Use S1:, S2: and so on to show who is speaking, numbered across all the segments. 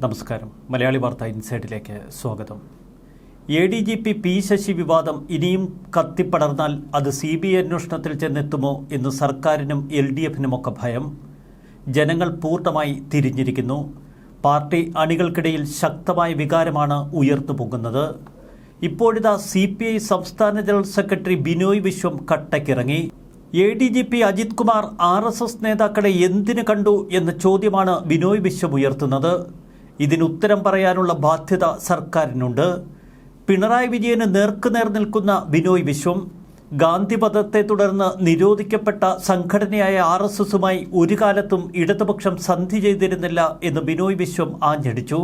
S1: നമസ്കാരം. മലയാളി വാർത്ത ഇൻസൈഡിലേക്ക് സ്വാഗതം. A D G P P Sasi വിവാദം ഇനിയും കത്തിപ്പടർന്നാൽ അത് സി ബി ഐ അന്വേഷണത്തിൽ ചെന്നെത്തുമോ എന്ന് സർക്കാരിനും എൽ ഡി എഫിനുമൊക്കെ ഭയം. ജനങ്ങൾ പൂർണമായി തിരിഞ്ഞിരിക്കുന്നു. പാർട്ടി അണികൾക്കിടയിൽ ശക്തമായ വികാരമാണ് ഉയർന്നു പൊങ്ങുന്നത്. ഇപ്പോഴിതാ സി പി ഐ സംസ്ഥാന general secretary Binoy Viswam കട്ടക്കിറങ്ങി. A D G P Ajith Kumar R S S നേതാക്കളെ എന്തിനു കണ്ടു എന്ന ചോദ്യമാണ് ബിനോയ് വിശ്വം ഉയർത്തുന്നത്. ഇതിന് ഉത്തരം പറയാനുള്ള ബാധ്യത സർക്കാരിനുണ്ട്. പിണറായി വിജയന് നേർക്കുനേർ നിൽക്കുന്ന ബിനോയ് വിശ്വം ഗാന്ധിപഥത്തെ തുടർന്ന് നിരോധിക്കപ്പെട്ട സംഘടനയായ ആർ എസ് എസുമായി ഒരു കാലത്തും ഇടതുപക്ഷം സന്ധി ചെയ്തിരുന്നില്ല എന്ന് ബിനോയ് വിശ്വം ആഞ്ഞടിച്ചു.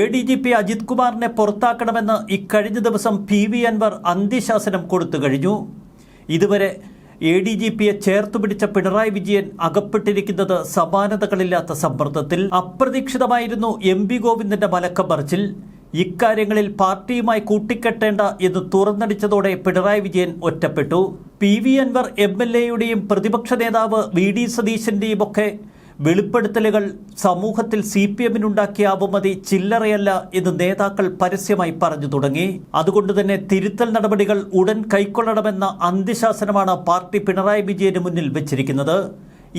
S1: A D G P Ajith കുമാറിനെ പുറത്താക്കണമെന്ന് ഇക്കഴിഞ്ഞ ദിവസം പി വി അൻവർ അന്ത്യശാസനം കൊടുത്തു കഴിഞ്ഞു. ഇതുവരെ എ ഡി ജി പിയെ ചേർത്തു പിടിച്ച പിണറായി വിജയൻ അകപ്പെട്ടിരിക്കുന്നത് സമാനതകളില്ലാത്ത സമ്മർദ്ദത്തിൽ അപ്രതീക്ഷിതമായിരുന്നു എം പി ഗോവിന്ദന്റെ മലക്കം പറിച്ചിൽ ഇക്കാര്യങ്ങളിൽ പാർട്ടിയുമായി കൂട്ടിക്കെട്ടേണ്ട എന്ന് തുറന്നടിച്ചതോടെ പിണറായി വിജയൻ ഒറ്റപ്പെട്ടു. P V Anvar M L എയുടെയും പ്രതിപക്ഷ നേതാവ് വി ഡി സതീശന്റെയും ഒക്കെ വെളിപ്പെടുത്തലുകൾ സമൂഹത്തിൽ സി പി എമ്മിനുണ്ടാക്കിയ അപമതി ചില്ലറയല്ല എന്ന് നേതാക്കൾ പരസ്യമായി പറഞ്ഞു തുടങ്ങി. അതുകൊണ്ട് തന്നെ തിരുത്തൽ നടപടികൾ ഉടൻ കൈക്കൊള്ളണമെന്ന അന്ത്യശാസനമാണ് പാർട്ടി പിണറായി വിജയന് മുന്നിൽ വെച്ചിരിക്കുന്നത്.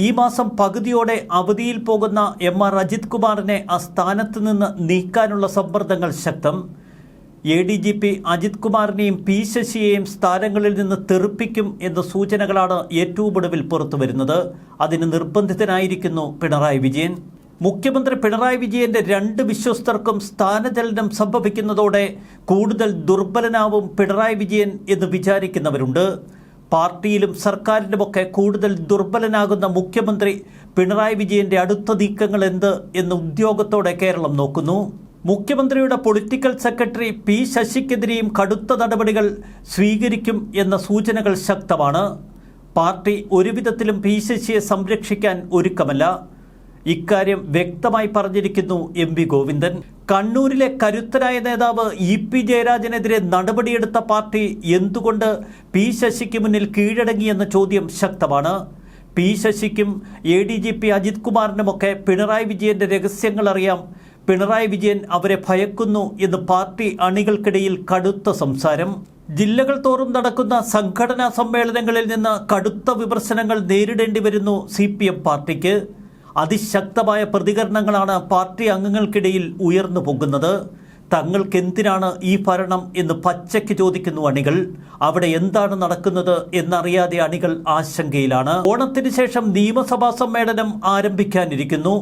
S1: ഈ മാസം പകുതിയോടെ അവധിയിൽ പോകുന്ന എം ആർ അജിത് കുമാറിനെ ആ സ്ഥാനത്ത് നിന്ന് നീക്കാനുള്ള സമ്മർദ്ദങ്ങൾ ശക്തം. A D G P Ajith കുമാറിനെയും P ശശിയെയും സ്ഥാനങ്ങളിൽ നിന്ന് തെറിപ്പിക്കും എന്ന സൂചനകളാണ് ഏറ്റവും ഒടുവിൽ പുറത്തുവരുന്നത് അതിന് നിർബന്ധിതനായിരിക്കുന്നു പിണറായി വിജയൻ. മുഖ്യമന്ത്രി പിണറായി വിജയന്റെ രണ്ട് വിശ്വസ്തർക്കും സ്ഥാനചലനം സംഭവിക്കുന്നതോടെ കൂടുതൽ ദുർബലനാവും പിണറായി വിജയൻ എന്ന് വിചാരിക്കുന്നവരുണ്ട്. പാർട്ടിയിലും സർക്കാരിലുമൊക്കെ കൂടുതൽ ദുർബലനാകുന്ന മുഖ്യമന്ത്രി പിണറായി വിജയന്റെ അടുത്ത നീക്കങ്ങൾ എന്ത് എന്ന് ഉദ്യോഗത്തോടെ കേരളം നോക്കുന്നു. മുഖ്യമന്ത്രിയുടെ പൊളിറ്റിക്കൽ സെക്രട്ടറി പി ശശിക്കെതിരെയും കടുത്ത നടപടികൾ സ്വീകരിക്കും എന്ന സൂചനകൾ ശക്തമാണ്. പാർട്ടി ഒരുവിധത്തിലും പി ശശിയെ സംരക്ഷിക്കാൻ ഒരുക്കമല്ല. ഇക്കാര്യം വ്യക്തമായി പറഞ്ഞിരിക്കുന്നു എം വി ഗോവിന്ദൻ. കണ്ണൂരിലെ കരുത്തരായ നേതാവ് ഇ പി ജയരാജനെതിരെ നടപടിയെടുത്ത പാർട്ടി എന്തുകൊണ്ട് പി ശശിക്ക് മുന്നിൽ കീഴടങ്ങിയെന്ന ചോദ്യം ശക്തമാണ്. P ശശിക്കും A D G P Ajith കുമാറിനുമൊക്കെ Pinarayi വിജയന്റെ രഹസ്യങ്ങൾ അറിയാം. പിണറായി വിജയൻ അവരെ ഭയക്കുന്നു എന്ന് പാർട്ടി അണികൾക്കിടയിൽ കടുത്ത സംസാരം. ജില്ലകൾ തോറും നടക്കുന്ന സംഘടനാ സമ്മേളനങ്ങളിൽ നിന്ന് കടുത്ത വിമർശനങ്ങൾ നേരിടേണ്ടി വരുന്നു സി പി എം പാർട്ടിക്ക്. അതിശക്തമായ പ്രതികരണങ്ങളാണ് പാർട്ടി അംഗങ്ങൾക്കിടയിൽ ഉയർന്നു പൊങ്ങുന്നത്. തങ്ങൾക്കെന്തിനാണ് ഈ ഭരണം എന്ന് പച്ചയ്ക്ക് ചോദിക്കുന്നു അണികൾ. അവിടെ എന്താണ് നടക്കുന്നത് എന്നറിയാതെ അണികൾ ആശങ്കയിലാണ്. ഓണത്തിന് ശേഷം നിയമസഭാ സമ്മേളനം ആരംഭിക്കാനിരിക്കുന്നു.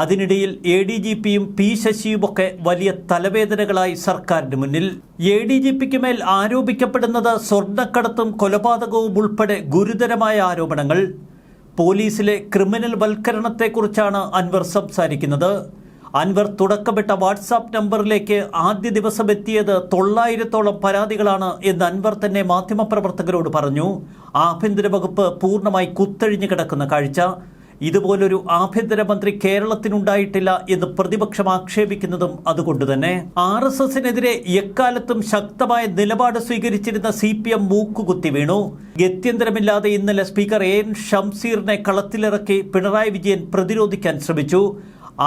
S1: അതിനിടയിൽ എ ഡി ജി പിയും പി ശശിയുമൊക്കെ വലിയ തലവേദനകളായി സർക്കാരിന് മുന്നിൽ. എ ഡി ജി പിക്ക് മേൽ ആരോപിക്കപ്പെടുന്നത് സ്വർണക്കടത്തും കൊലപാതകവും ഉൾപ്പെടെ ഗുരുതരമായ ആരോപണങ്ങൾ. പോലീസിലെ ക്രിമിനൽ വൽക്കരണത്തെക്കുറിച്ചാണ് അൻവർ സംസാരിക്കുന്നത്. അൻവർ തുടക്കപ്പെട്ട വാട്സാപ്പ് നമ്പറിലേക്ക് ആദ്യ ദിവസം എത്തിയത് തൊള്ളായിരത്തോളം പരാതികളാണ് എന്ന് അൻവർ തന്നെ മാധ്യമപ്രവർത്തകരോട് പറഞ്ഞു. ആഭ്യന്തര വകുപ്പ് പൂർണമായി കുത്തഴിഞ്ഞു കിടക്കുന്ന കാഴ്ച. ഇതുപോലൊരു ആഭ്യന്തരമന്ത്രി കേരളത്തിനുണ്ടായിട്ടില്ല എന്ന് പ്രതിപക്ഷം ആക്ഷേപിക്കുന്നതും അതുകൊണ്ട് തന്നെ ആർ എസ് എസിനെതിരെ എക്കാലത്തും ശക്തമായ നിലപാട് സ്വീകരിച്ചിരുന്ന സി പി എം മൂക്കുകുത്തി വീണു. ഗത്യന്തരമില്ലാതെ ഇന്നലെ സ്പീക്കർ എൻ ഷംസീറിനെ കളത്തിലിറക്കി പിണറായി വിജയൻ പ്രതിരോധിക്കാൻ ശ്രമിച്ചു.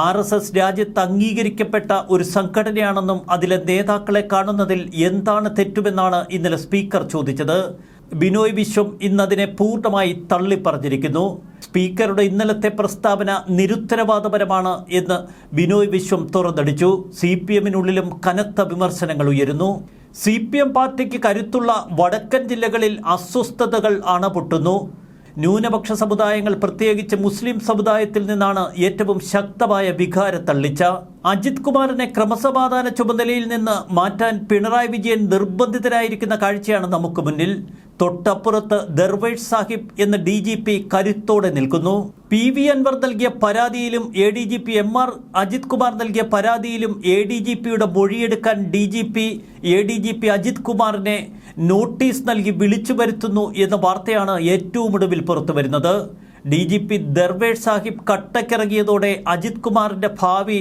S1: ആർ എസ് എസ് രാജ്യത്ത് അംഗീകരിക്കപ്പെട്ട ഒരു സംഘടനയാണെന്നും അതിലെ നേതാക്കളെ കാണുന്നതിൽ എന്താണ് തെറ്റുമെന്നാണ് ഇന്നലെ സ്പീക്കർ ചോദിച്ചത്. ബിനോയ് വിശ്വം ഇന്നതിനെ പൂർണമായി തള്ളിപ്പറഞ്ഞിരിക്കുന്നു. സ്പീക്കറുടെ ഇന്നലത്തെ പ്രസ്താവന നിരുത്തരവാദപരമാണ് എന്ന് ബിനോയ് വിശ്വം തുറന്നടിച്ചു. സി പി എമ്മിനുള്ളിലും കനത്ത വിമർശനങ്ങൾ ഉയരുന്നു. സി പി എം പാർട്ടിക്ക് കരുത്തുള്ള വടക്കൻ ജില്ലകളിൽ അസ്വസ്ഥതകൾ അണപൊട്ടുന്നു. ന്യൂനപക്ഷ സമുദായങ്ങൾ പ്രത്യേകിച്ച് മുസ്ലിം സമുദായത്തിൽ നിന്നാണ് ഏറ്റവും ശക്തമായ വികാരത്തള്ളിച്ച അജിത് കുമാറിനെ ക്രമസമാധാന ചുമതലയിൽ നിന്ന് മാറ്റാൻ പിണറായി വിജയൻ നിർബന്ധിതരായിരിക്കുന്ന കാഴ്ചയാണ് നമുക്ക് മുന്നിൽ. തൊട്ടപ്പുറത്ത് ദർവേഷ് സാഹിബ് എന്ന ഡി ജി പി കരുത്തോടെ നിൽക്കുന്നു. പി വി അൻവർ നൽകിയ പരാതിയിലും A D G P M R Ajith Kumar നൽകിയ പരാതിയിലും എ ഡി ജി പിയുടെ മൊഴിയെടുക്കാൻ D G P A D G P Ajith കുമാറിനെ നോട്ടീസ് നൽകി വിളിച്ചു വരുത്തുന്നു എന്ന വാർത്തയാണ് ഏറ്റവും ഒടുവിൽ പുറത്തു വരുന്നത് D G P Darvesh Sahib കട്ടക്കിറങ്ങിയതോടെ Ajith കുമാറിന്റെ ഭാവി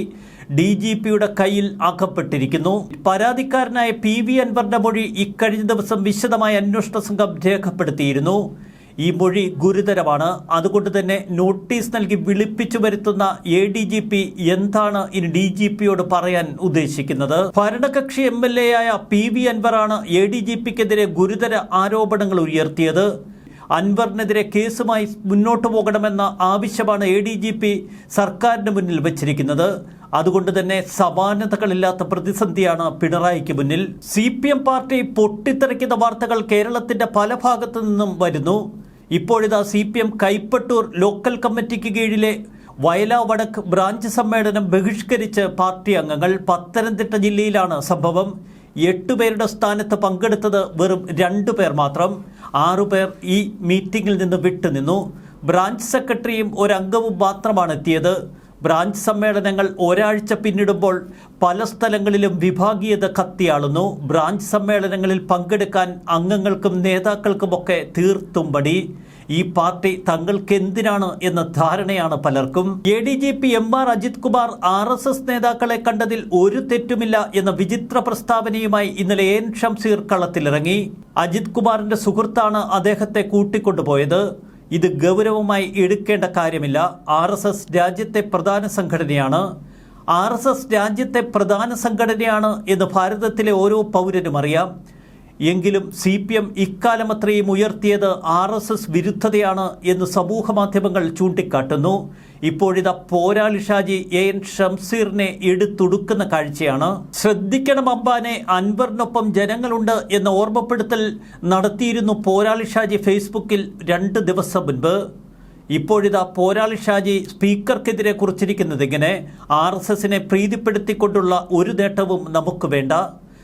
S1: ഡി ജി പിയുടെ കയ്യിൽ അകപ്പെട്ടിരിക്കുന്നു. പരാതിക്കാരനായ പി വി അൻവറിന്റെ മൊഴി ഇക്കഴിഞ്ഞ ദിവസം വിശദമായ അന്വേഷണ സംഘം രേഖപ്പെടുത്തിയിരുന്നു. ഈ മൊഴി ഗുരുതരമാണ്. അതുകൊണ്ട് തന്നെ നോട്ടീസ് നൽകി വിളിപ്പിച്ചു വരുത്തുന്ന എ ഡി ജി പി എന്താണ് ഇനി ഡി ജി പിയോട് പറയാൻ ഉദ്ദേശിക്കുന്നത്? ഭരണകക്ഷി എം എൽ എ ആയ പി വി അൻവറാണ് എ ഡി ജി പിക്കെതിരെ ഗുരുതര ആരോപണങ്ങൾ ഉയർത്തിയത്. അൻവറിനെതിരെ കേസുമായി മുന്നോട്ടു പോകണമെന്ന ആവശ്യമാണ് എ ഡി ജി പി സർക്കാരിന് മുന്നിൽ വച്ചിരിക്കുന്നത്. അതുകൊണ്ട് തന്നെ സമാനതകളില്ലാത്ത പ്രതിസന്ധിയാണ് പിണറായിക്ക് മുന്നിൽ. സി പി എം പാർട്ടി പൊട്ടിത്തെറിക്കുന്ന വാർത്തകൾ കേരളത്തിന്റെ പല ഭാഗത്തു നിന്നും വരുന്നു. ഇപ്പോഴിതാ C P M Kaipattoor local കമ്മിറ്റിക്ക് കീഴിലെ വയലാ വടക്ക് ബ്രാഞ്ച് സമ്മേളനം ബഹിഷ്കരിച്ച് പാർട്ടി അംഗങ്ങൾ പത്തനംതിട്ട ജില്ലയിലാണ് സംഭവം. എട്ടുപേരുടെ സ്ഥാനത്ത് പങ്കെടുത്തത് വെറും രണ്ടു പേർ മാത്രം. ആറുപേർ ഈ മീറ്റിംഗിൽ നിന്ന് വിട്ടുനിന്നു. ബ്രാഞ്ച് സെക്രട്ടറിയും ഒരംഗവും മാത്രമാണ് എത്തിയത്. ബ്രാഞ്ച് സമ്മേളനങ്ങൾ ഒരാഴ്ച പിന്നിടുമ്പോൾ പല സ്ഥലങ്ങളിലും വിഭാഗീയത കത്തിയാളുന്നു. ബ്രാഞ്ച് സമ്മേളനങ്ങളിൽ പങ്കെടുക്കാൻ അംഗങ്ങൾക്കും നേതാക്കൾക്കുമൊക്കെ തീർത്തും ഈ പാർട്ടി തങ്ങൾക്ക് എന്തിനാണ് എന്ന ധാരണയാണ് പലർക്കും. A D G P M R Ajith Kumar R S S നേതാക്കളെ കണ്ടതിൽ ഒരു തെറ്റുമില്ല എന്ന വിചിത്ര പ്രസ്താവനയുമായി ഇന്നലെ എൻ ഷംസീർ കളത്തിലിറങ്ങി. അജിത് കുമാറിന്റെ സുഹൃത്താണ് അദ്ദേഹത്തെ കൂട്ടിക്കൊണ്ടുപോയത്. ഇത് ഗൗരവമായി എടുക്കേണ്ട കാര്യമില്ല. ആർ എസ് എസ് രാജ്യത്തെ പ്രധാന സംഘടനയാണ്. ആർ എസ് എസ് രാജ്യത്തെ പ്രധാന സംഘടനയാണ് എന്ന് ഭാരതത്തിലെ ഓരോ പൗരനും അറിയാം. എങ്കിലും സി പി എം ഇക്കാലം അത്രയും ഉയർത്തിയത് ആർ എസ് എസ് വിരുദ്ധതയാണ് എന്ന് സമൂഹ മാധ്യമങ്ങൾ ചൂണ്ടിക്കാട്ടുന്നു. ഇപ്പോഴിതാ പോരാളി ഷാജി എ എൻ ഷംസീറിനെ എടുത്തുടുക്കുന്ന കാഴ്ചയാണ്. ശ്രദ്ധിക്കണം അമ്പാനെ അൻവറിനൊപ്പം ജനങ്ങളുണ്ട് എന്ന ഓർമ്മപ്പെടുത്തൽ നടത്തിയിരുന്നു പോരാളി ഷാജി ഫേസ്ബുക്കിൽ രണ്ട് ദിവസം മുൻപ്. ഇപ്പോഴിതാ പോരാളി ഷാജി സ്പീക്കർക്കെതിരെ കുറിച്ചിരിക്കുന്നത് ഇങ്ങനെ ആർ എസ് എസിനെ പ്രീതിപ്പെടുത്തിക്കൊണ്ടുള്ള ഒരു നേട്ടവും നമുക്ക് വേണ്ട.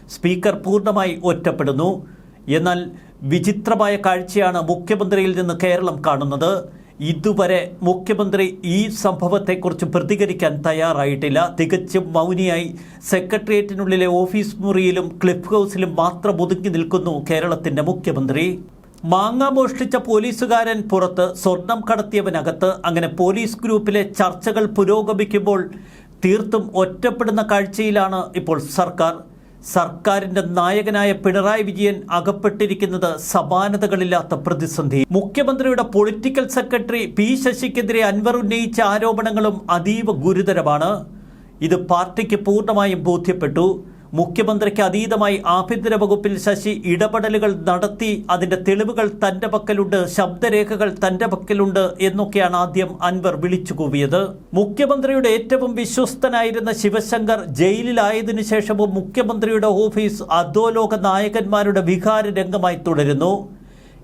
S1: സ്പീക്കർ പൂർണമായി ഒറ്റപ്പെടുന്നു. എന്നാൽ വിചിത്രമായ കാഴ്ചയാണ് മുഖ്യമന്ത്രിയിൽ നിന്ന് കേരളം കാണുന്നത്. ഇതുവരെ മുഖ്യമന്ത്രി ഈ സംഭവത്തെക്കുറിച്ച് പ്രതികരിക്കാൻ തയ്യാറായിട്ടില്ല. തികച്ചും മൗനിയായി സെക്രട്ടേറിയറ്റിനുള്ളിലെ ഓഫീസ് മുറിയിലും ക്ലിഫ് ഹൗസിലും മാത്രം ഒതുങ്ങി നിൽക്കുന്നു കേരളത്തിന്റെ മുഖ്യമന്ത്രി. മാങ്ങ മോഷ്ടിച്ച പോലീസുകാരൻ പുറത്ത് സ്വർണം കടത്തിയവനകത്ത്. അങ്ങനെ പോലീസ് ഗ്രൂപ്പിലെ ചർച്ചകൾ പുരോഗമിക്കുമ്പോൾ തീർത്തും ഒറ്റപ്പെടുന്ന കാഴ്ചയിലാണ് ഇപ്പോൾ സർക്കാർ. സർക്കാരിന്റെ നായകനായ പിണറായി വിജയൻ അകപ്പെട്ടിരിക്കുന്നത് സമാനതകളില്ലാത്ത പ്രതിസന്ധി. മുഖ്യമന്ത്രിയുടെ പൊളിറ്റിക്കൽ സെക്രട്ടറി പി ശശിക്കെതിരെ അൻവർ ഉന്നയിച്ച ആരോപണങ്ങളും അതീവ ഗുരുതരമാണ്. ഇത് പാർട്ടിക്ക് പൂർണമായും ബോധ്യപ്പെട്ടു. മുഖ്യമന്ത്രിക്ക് അതീതമായി ആഭ്യന്തര വകുപ്പിൽ ശശി ഇടപെടലുകൾ നടത്തി അതിന്റെ തെളിവുകൾ തന്റെ പക്കലുണ്ട് ശബ്ദരേഖകൾ തന്റെ പക്കലുണ്ട് എന്നൊക്കെയാണ് ആദ്യം അൻവർ വിളിച്ചു കൂവിയത്. മുഖ്യമന്ത്രിയുടെ ഏറ്റവും വിശ്വസ്തനായിരുന്ന ശിവശങ്കർ ജയിലിലായതിനു ശേഷവും മുഖ്യമന്ത്രിയുടെ ഓഫീസ് അധോലോക നായകന്മാരുടെ വികാര രംഗമായി തുടരുന്നു.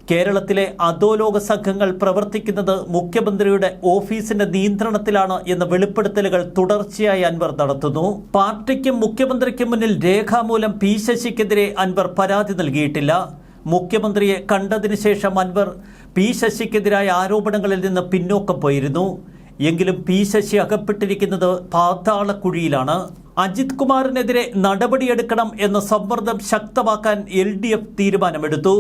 S1: കേരളത്തിലെ അധോലോക സംഘങ്ങൾ പ്രവർത്തിക്കുന്നത് മുഖ്യമന്ത്രിയുടെ ഓഫീസിന്റെ നിയന്ത്രണത്തിലാണ് എന്ന വെളിപ്പെടുത്തലുകൾ തുടർച്ചയായി അൻവർ നടത്തുന്നു. പാർട്ടിക്കും മുഖ്യമന്ത്രിക്കും മുന്നിൽ രേഖാമൂലം പി ശശിക്കെതിരെ അൻവർ പരാതി നൽകിയിട്ടില്ല. മുഖ്യമന്ത്രിയെ കണ്ടതിനു ശേഷം അൻവർ പി ശശിക്കെതിരായ ആരോപണങ്ങളിൽ നിന്ന് പിന്നോക്കം പോയിരുന്നു. എങ്കിലും പി ശശി അകപ്പെട്ടിരിക്കുന്നത് പാതാളക്കുഴിയിലാണ്. അജിത് കുമാറിനെതിരെ നടപടിയെടുക്കണം എന്ന സമ്മർദ്ദം ശക്തമാക്കാൻ എൽ തീരുമാനമെടുത്തു.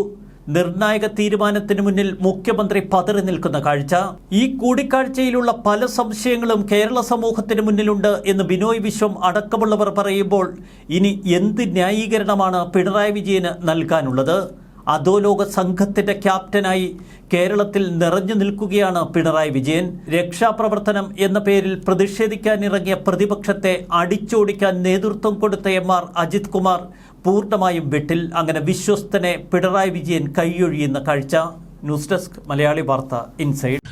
S1: നിർണായക തീരുമാനത്തിന് മുന്നിൽ മുഖ്യമന്ത്രി പതറി നിൽക്കുന്ന കാഴ്ച. ഈ കൂടിക്കാഴ്ചയിലുള്ള പല സംശയങ്ങളും കേരള സമൂഹത്തിന് മുന്നിലുണ്ട് എന്ന് ബിനോയ് വിശ്വം അടക്കമുള്ളവർ പറയുമ്പോൾ ഇനി എന്ത് ന്യായീകരണമാണ് പിണറായി വിജയന് നൽകാനുള്ളത്? അധോലോക സംഘത്തിന്റെ ക്യാപ്റ്റനായി കേരളത്തിൽ നിറഞ്ഞു നിൽക്കുകയാണ് പിണറായി വിജയൻ? രക്ഷാപ്രവർത്തനം എന്ന പേരിൽ പ്രതിഷേധിക്കാനിറങ്ങിയ പ്രതിപക്ഷത്തെ അടിച്ചോടിക്കാൻ നേതൃത്വം കൊടുത്ത എം ആർ അജിത് കുമാർ പൂർണമായും വെട്ടിൽ അങ്ങനെ വിശ്വസ്തനെ പിണറായി വിജയൻ കൈയൊഴിയുന്ന കാഴ്ച. ന്യൂസ് ഡെസ്ക് മലയാളി വാർത്ത ഇൻസൈഡ്.